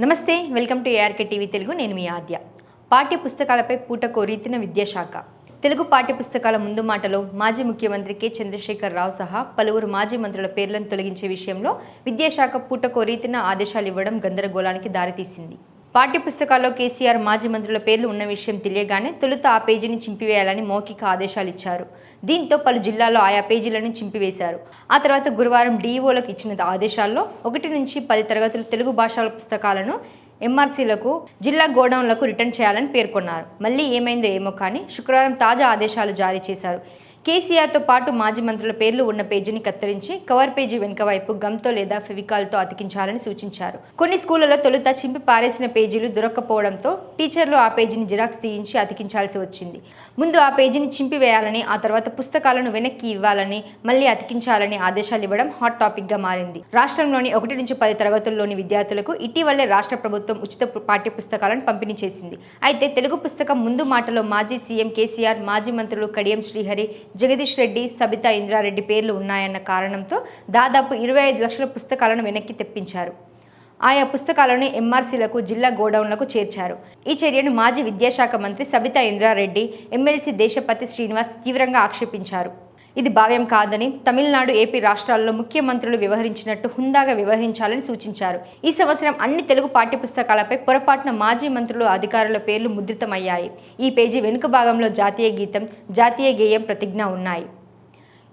నమస్తే welcome to ARK TV Telugu. నేను మీ ఆద్య. పాఠ్య పుస్తకాలపై పూటకో రీతిన విద్యాశాఖ. తెలుగు పాఠ్య పుస్తకాల ముందు మాటలో మాజీ ముఖ్యమంత్రి కె. చంద్రశేఖర్ రావు సహా పలువురు మాజీ మంత్రుల పేర్లను తొలగించే విషయంలో విద్యాశాఖ పూటకో రీతిన ఆదేశాలు ఇవ్వడం గందరగోళానికి దారితీసింది. పాఠ్య పుస్తకాల్లో కేసీఆర్ మాజీ మంత్రుల పేర్లు ఉన్న విషయం తెలియగానే తొలుత ఆ పేజీని చింపివేయాలని మౌఖిక ఆదేశాలు ఇచ్చారు. దీంతో పలు జిల్లాల్లో ఆయా పేజీలను చింపివేశారు. ఆ తర్వాత గురువారం డీఈఓలకు ఇచ్చిన ఆదేశాల్లో ఒకటి నుంచి పది తరగతుల తెలుగు భాషల పుస్తకాలను ఎంఆర్సీలకు జిల్లా గోడౌన్లకు రిటర్న్ చేయాలని పేర్కొన్నారు. మళ్ళీ ఏమైందో ఏమో కానీ శుక్రవారం తాజా ఆదేశాలు జారీ చేశారు. కేసీఆర్తో పాటు మాజీ మంత్రుల పేర్లు ఉన్న పేజీని కత్తిరించి కవర్ పేజీ వెనుక వైపు గమ్తో లేదా ఫెవికాల్తో అతికించాలని సూచించారు. కొన్ని స్కూళ్ళలో తొలుత చింపి పారేసిన పేజీలు దొరక్కపోవడంతో టీచర్లు ఆ పేజీని జిరాక్స్ తీయించి అతికించాల్సి వచ్చింది. ముందు ఆ పేజీని చింపివేయాలని ఆ తర్వాత పుస్తకాలను వెనక్కి ఇవ్వాలని మళ్ళీ అతికించాలని ఆదేశాలు ఇవ్వడం హాట్ టాపిక్గా మారింది. రాష్ట్రంలోని ఒకటి నుంచి పది తరగతుల్లోని విద్యార్థులకు ఇటీవలే రాష్ట్ర ప్రభుత్వం ఉచిత పాఠ్య పుస్తకాలను పంపిణీ చేసింది. అయితే తెలుగు పుస్తకం ముందు మాటలో మాజీ సీఎం కేసీఆర్ మాజీ మంత్రులు కడియం శ్రీహరి జగదీష్ రెడ్డి సబితా ఇంద్రారెడ్డి పేర్లు ఉన్నాయన్న కారణంతో దాదాపు ఇరవై ఐదు లక్షల పుస్తకాలను వెనక్కి తెప్పించారు. ఆయా పుస్తకాలను ఎంఆర్సీలకు జిల్లా గోడౌన్లకు చేర్చారు. ఈ చర్యను మాజీ విద్యాశాఖ మంత్రి సబితా ఇంద్రారెడ్డి ఎమ్మెల్సీ దేశపతి శ్రీనివాస్ తీవ్రంగా ఆక్షేపించారు. ఇది భావ్యం కాదని తమిళనాడు ఏపీ రాష్ట్రాల్లో ముఖ్యమంత్రులు వ్యవహరించినట్టు హుందాగా వ్యవహరించాలని సూచించారు. ఈ సంవత్సరం అన్ని తెలుగు పాఠ్యపుస్తకాలపై పొరపాటున మాజీ మంత్రులు అధికారుల పేర్లు ముద్రితమయ్యాయి. ఈ పేజీ వెనుక భాగంలో జాతీయ గీతం జాతీయ గేయం ప్రతిజ్ఞ ఉన్నాయి.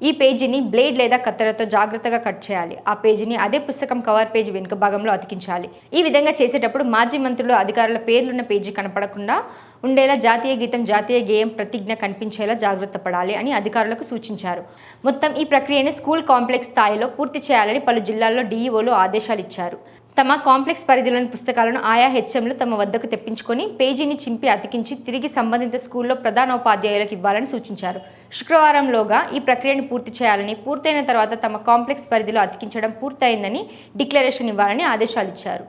ఈ పేజీని బ్లేడ్ లేదా కత్తెరతో జాగ్రత్తగా కట్ చేయాలి. ఆ పేజీని అదే పుస్తకం కవర్ పేజీ వెనుక భాగంలో అతికించాలి. ఈ విధంగా చేసేటప్పుడు మాజీ మంత్రులు అధికారుల పేర్లున్న పేజీ కనపడకుండా ఉండేలా జాతీయ గీతం జాతీయ గేయం ప్రతిజ్ఞ కనిపించేలా జాగ్రత్త పడాలి అని అధికారులకు సూచించారు. మొత్తం ఈ ప్రక్రియను స్కూల్ కాంప్లెక్స్ స్థాయిలో పూర్తి చేయాలని పలు జిల్లాల్లో డీఈఓలు ఆదేశాలు ఇచ్చారు. తమ కాంప్లెక్స్ పరిధిలోని పుస్తకాలను ఆయా హెచ్ఎంలు తమ వద్దకు తెప్పించుకొని పేజీని చింపి అతికించి తిరిగి సంబంధిత స్కూల్లో ప్రధానోపాధ్యాయులకు ఇవ్వాలని సూచించారు. శుక్రవారంలోగా ఈ ప్రక్రియను పూర్తి చేయాలని పూర్తయిన తర్వాత తమ కాంప్లెక్స్ పరిధిలో అతికించడం పూర్తయిందని డిక్లరేషన్ ఇవ్వాలని ఆదేశాలు ఇచ్చారు